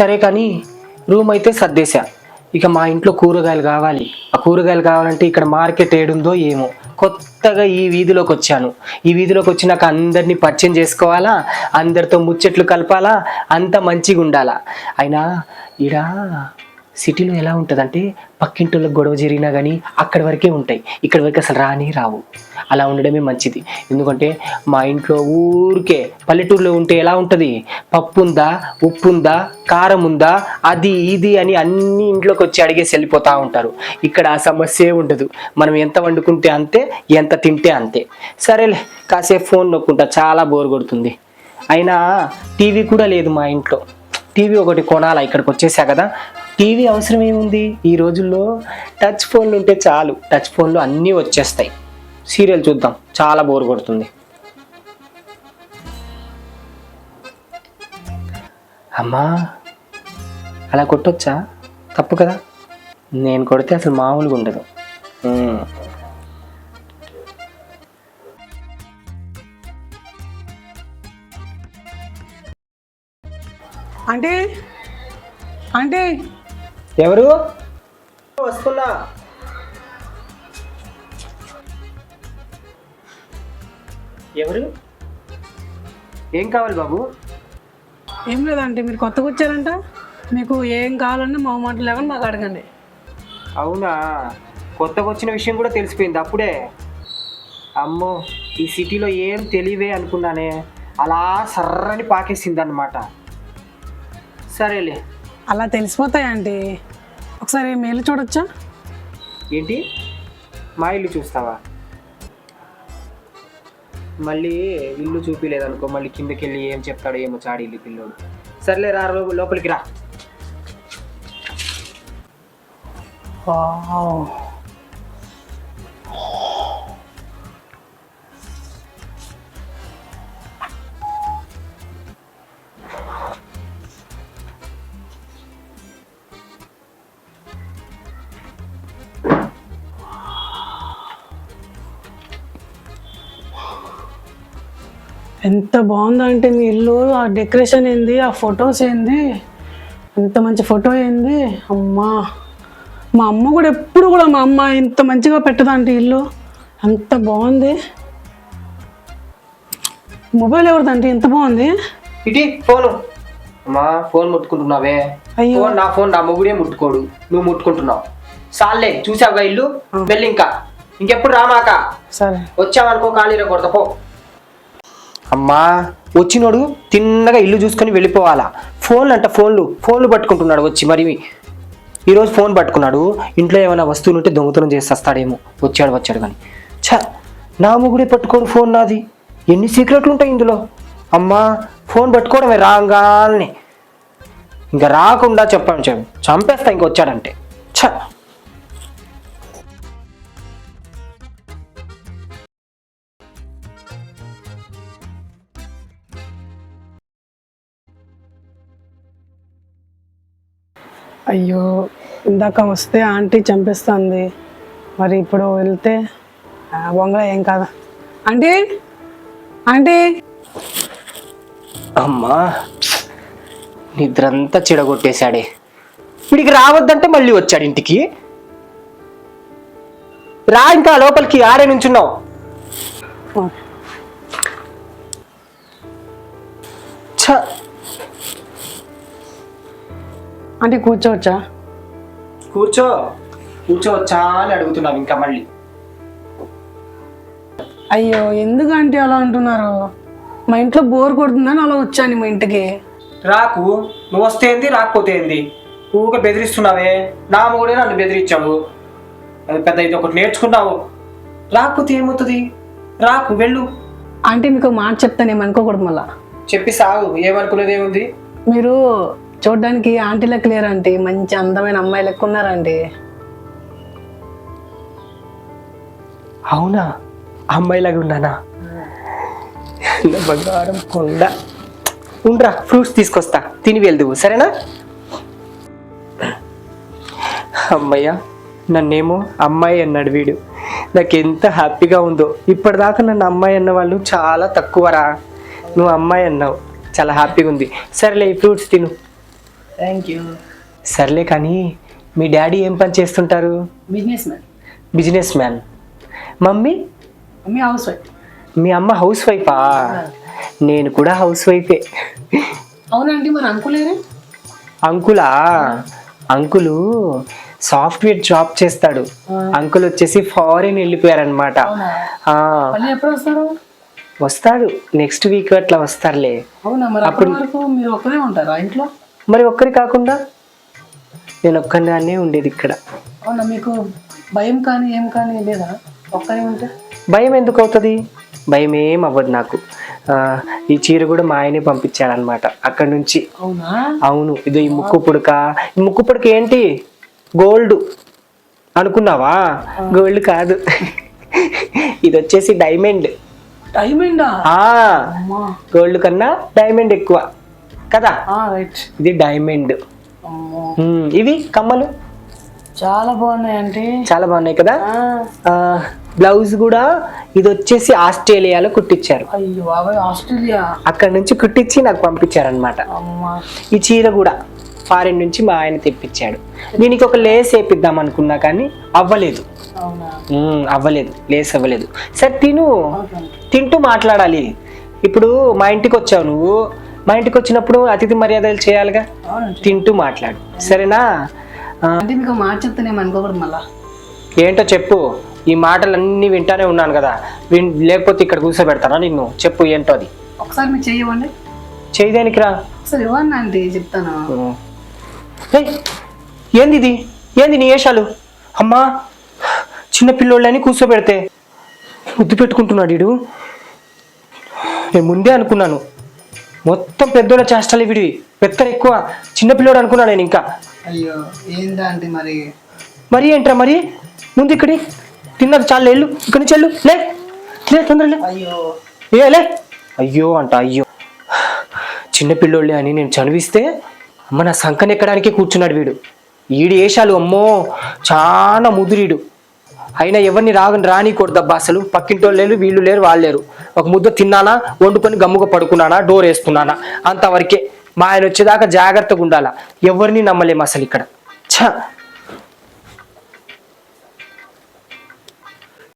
సరే కానీ రూమ్ అయితే సర్దేశా. ఇక మా ఇంట్లో కూరగాయలు కావాలి. ఆ కూరగాయలు కావాలంటే ఇక్కడ మార్కెట్ ఏడుందో ఏమో. కొత్తగా ఈ వీధిలోకి వచ్చాను. ఈ వీధిలోకి వచ్చినాక అందరినీ పరిచయం చేసుకోవాలా? అందరితో ముచ్చట్లు కలపాలా? అంత మంచిగా ఉండాలా అయినా ఈడ సిటీలో ఎలా ఉంటుందంటే పక్కింటిలో గొడవ జరిగినా కానీ అక్కడి వరకే ఉంటాయి. ఇక్కడి వరకు అసలు రాని రావు. అలా ఉండడమే మంచిది. ఎందుకంటే మా ఇంట్లో ఊరికే పల్లెటూరులో ఉంటే ఎలా ఉంటుంది? పప్పు ఉందా ఉప్పు ఉందా కారం ఉందా అది ఇది అని అన్ని ఇంట్లోకి వచ్చి అడిగేసి వెళ్ళిపోతూ ఉంటారు. ఇక్కడ ఆ సమస్య ఉండదు. మనం ఎంత వండుకుంటే అంతే ఎంత తింటే అంతే. సరేలే కాసేపు ఫోన్ నొక్కుంటా చాలా బోర్ కొడుతుంది. అయినా టీవీ కూడా లేదు మా ఇంట్లో. టీవీ ఒకటి కొనాలా? ఇక్కడికి వచ్చేసా కదా. టీవీ అవసరం ఏముంది? ఈ రోజుల్లో టచ్ ఫోన్లు ఉంటే చాలు. టచ్ ఫోన్లు అన్నీ వచ్చేస్తాయి. సీరియల్ చూద్దాం. చాలా బోర్ కొడుతుంది. అమ్మా అలా కొట్టొచ్చా? తప్పు కదా? నేను కొడితే అసలు మామూలుగా ఉండదు. అంటే అంటే ఎవరు? వస్తున్నా. ఎవరు? ఏం కావాలి బాబు? ఏం లేదంటే మీరు కొత్తగా వచ్చారంట. మీకు ఏం కావాలన్నా మా మాట లేవని మాకు అడగండి. అవునా? కొత్తగా వచ్చిన విషయం కూడా తెలిసిపోయింది అప్పుడే. అమ్మో ఈ సిటీలో ఏం తెలియవే అనుకున్నానే. అలా సర్రని పాకేసింది అనమాట సరేలే. అలా తెలిసిపోతాయండి. ఒకసారి మేలు చూడొచ్చా? ఏంటి? మా ఇల్లు చూస్తావా? మళ్ళీ ఇల్లు చూపిలేదనుకో మళ్ళీ కిందకి వెళ్ళి ఏం చెప్తాడో ఏమో చాడి ఇల్లు పిల్లోడు. సర్లే రా లోపలికి రా. ఎంత బాగుందంటే మీ ఇల్లు ఆ డెకరేషన్ ఏంది ఆ ఫొటోస్ ఏంది? ఎంత మంచి ఫోటో ఏంది? అమ్మా. మా అమ్మ కూడా ఎప్పుడు కూడా మా అమ్మ ఇంత మంచిగా పెట్టదంటే ఇల్లు? అంత బాగుంది. మొబైల్ ఎవరిదంటే ఇంత బాగుంది? ఇటీ ఫోను. అమ్మా ఫోన్ ముట్టుకుంటున్నావే. అయ్యో. నా ఫోన్ నా మొగుడే ముట్టుకోడు. నువ్వు ముట్టుకుంటున్నావు. సాల్లే చూసావుగా ఇల్లు? వెళ్ళి ఇంకా. ఇంకెప్పుడు రామాక? సరే. వచ్చావనుకో ఖాళీలో కొడతా పో. అమ్మా వచ్చినోడు తిన్నగా ఇల్లు చూసుకొని వెళ్ళిపోవాలా? ఫోన్లు అంట ఫోన్లు ఫోన్లు పట్టుకుంటున్నాడు వచ్చి మరి. ఈరోజు ఫోన్ పట్టుకున్నాడు ఇంట్లో ఏమైనా వస్తువులు ఉంటే దొంగతనం చేసేస్తాడేమో. వచ్చాడు వచ్చాడు కానీ. ఛ నా మొగుడే పట్టుకోడు ఫోన్ నాది. ఎన్ని సీక్రెట్లు ఉంటాయి ఇందులో? అమ్మా ఫోన్ పట్టుకోవడమే రాగాల్ని. ఇంకా రాకుండా చెప్పాను చెప్పు చంపేస్తా ఇంక వచ్చాడంటే ఛ అయ్యో ఇందాక వస్తే ఆంటీ చంపేస్తుంది. మరి ఇప్పుడు వెళ్తే బొంగ ఏం కాదా? ఆంటీ? ఆంటీ? అమ్మా నిద్రంతా చెడగొట్టేశాడే. వీడికి రావద్దంటే మళ్ళీ వచ్చాడు ఇంటికి. రా ఇంకా లోపలికి ఆడే నుంచున్నావు. ఛ, ఆంటీ కూర్చోవచ్చా? కూర్చో. కూర్చోవచ్చా అని అడుగుతున్నావు ఇంకా మళ్ళీ. అయ్యో ఎందుకు ఆంటీ అలా అంటున్నారు? మా ఇంట్లో బోర్ కొడుతుందని అలా వచ్చాను మా ఇంటికి. రాకు నువ్వు వస్తే ఏంది రాకపోతే ఏంది? ఊక బెదిరిస్తున్నావే. నా మొగుడే నన్ను బెదిరించావు అది పెద్ద ఇది ఒకటి నేర్చుకున్నావు. రాకపోతే ఏమవుతుంది? రాకు వెళ్ళు. ఆంటీ మీకు మాట చెప్తాను ఏమనుకోకూడదు మళ్ళా. చెప్పి సాగు ఏమనుకునేది ఏముంది మీరు చూడడానికి ఆంటీ లెక్క లేరండి మంచి అందమైన అమ్మాయి లెక్క ఉన్నారండి అవునా? అమ్మాయిలాగా ఉన్నానా? బంగారం కొండ. ఉండ్రా ఫ్రూట్స్ తీసుకొస్తా. తిని వెళ్దువు సరేనా? అమ్మయ్య నన్నేమో అమ్మాయి అన్నాడు వీడు. నాకు ఎంత హ్యాపీగా ఉందో. ఇప్పటిదాకా నన్ను అమ్మాయి అన్న వాళ్ళు చాలా తక్కువరా. నువ్వు అమ్మాయి అన్నావు. చాలా హ్యాపీగా ఉంది. సరేలే ఈ ఫ్రూట్స్ తిను. థ్యాంక్ యూ సర్లే కానీ మీ డాడీ ఏం పని చేస్తుంటారు? Businessman businessman mummy? Mummy housewife మీ అమ్మ హౌస్ వైఫా నేను కూడా హౌస్ వైఫే అవునండి మరి అనుకోలేరే అంకులా? అంకులు సాఫ్ట్వేర్ జాబ్ చేస్తాడు. అంకుల్ వచ్చేసి ఫారిన్ వెళ్ళిపోయారనమాట ఎప్పుడు వస్తారు వస్తాడు. నెక్స్ట్ వీక్ అట్లా వస్తారులే. అవునా మరి వరకు మీరు ఒక్కరే ఉంటారా ఇంట్లో? మరి ఒక్కరి కాకుండా నేను ఒక్కదాన్నే ఉండేది ఇక్కడ. అవునా మీకు భయం కానీ ఏం కానీ లేదా? ఒక్కరే ఉంటే? భయం ఎందుకు అవుతుంది? భయం ఏం అవ్వదు నాకు. ఆ, ఈ చీర కూడా మా ఆయనే పంపించాడనమాట అక్కడి నుంచి. అవునా? అవును ఇది ఈ ముక్కు పుడక. ఈ ముక్కు పుడక ఏంటి? గోల్డ్. అనుకున్నావా? గోల్డ్ కాదు. ఇది వచ్చేసి డైమండ్. డైమండా? ఆ. అమ్మా. గోల్డ్ కన్నా డైమండ్ ఎక్కువ. కదా? ఇది డైమండ్ ఇవి కమ్మలు? చాలా బాగున్నాయి అంటే చాలా బాగున్నాయి కదా? బ్లౌజ్ కూడా ఇది వచ్చేసి ఆస్ట్రేలియాలో కుట్టించారు ఆస్ట్రేలియా? అక్కడ నుంచి కుట్టించి నాకు పంపించారనమాట ఈ చీర కూడా ఫారిన్ నుంచి మా ఆయన తెప్పించాడు. దీనికి ఒక లేస్ వేపిద్దాం అనుకున్నా కానీ అవ్వలేదు. అవ్వలేదు. లేస్ అవ్వలేదు. సరే తిను. తింటూ మాట్లాడాలి. ఇప్పుడు మా ఇంటికి వచ్చావు నువ్వు. మా ఇంటికి వచ్చినప్పుడు అతిథి మర్యాదలు చేయాలిగా? తింటూ మాట్లాడు. సరేనా? అంటే మీకు మాట చెప్తానేమో అనుకోకూడదు మళ్ళా. ఏంటో చెప్పు. ఈ మాటలన్నీ వింటానే ఉన్నాను కదా. విన్ లేకపోతే ఇక్కడ కూర్చోబెడతానా నిన్ను? చెప్పు ఏంటో అది. ఒకసారి మీకు చెయ్యవండి చేయదానికి రా ఒకసారి ఇవ్వండి ఆంటీ చెప్తాను. ఏయ్, ఏంది ఇది? ఏంది నీ వేషాలు? అమ్మా చిన్న పిల్లోళ్ళని కూర్చోబెడితే ముద్దు పెట్టుకుంటున్నాడు వీడు నేను ముందే అనుకున్నాను. మొత్తం పెద్దోళ్ళ చేష్టలు వీడివి. పెద్దలు ఎక్కువ. చిన్న పిల్లోడు అనుకున్నాను నేను ఇంకా. అయ్యో ఏందా మరి? మరి ఏంట్రా మరి? ముందు ఇక్కడి. తిన్నది చాలు వెళ్ళు. ఇక్కడి నుంచి వెళ్ళు. లే లే తొందర లే. అయ్యో. ఏ లే. అయ్యో అంట అయ్యో. చిన్న పిల్లోళ్ళే అని నేను చనివిస్తే అమ్మ నా సంకన ఎక్కడానికి కూర్చున్నాడు వీడు. ఈడి వేషాలు అమ్మో. చాలా ముదురీడు. అయినా ఎవరిని రాగని రానికూడదబ్బా అసలు. పక్కింటోళ్ళు లేరు వీళ్ళు లేరు వాళ్ళు లేరు. ఒక ముద్ద తిన్నానా వండుకొని గమ్ముగా పడుకున్నానా డోర్ వేసుకున్నానా? అంతవరకే. మా ఆయన వచ్చేదాకా జాగ్రత్తగా ఉండాలా? ఎవరిని నమ్మలేము అసలు ఇక్కడ? ఛ!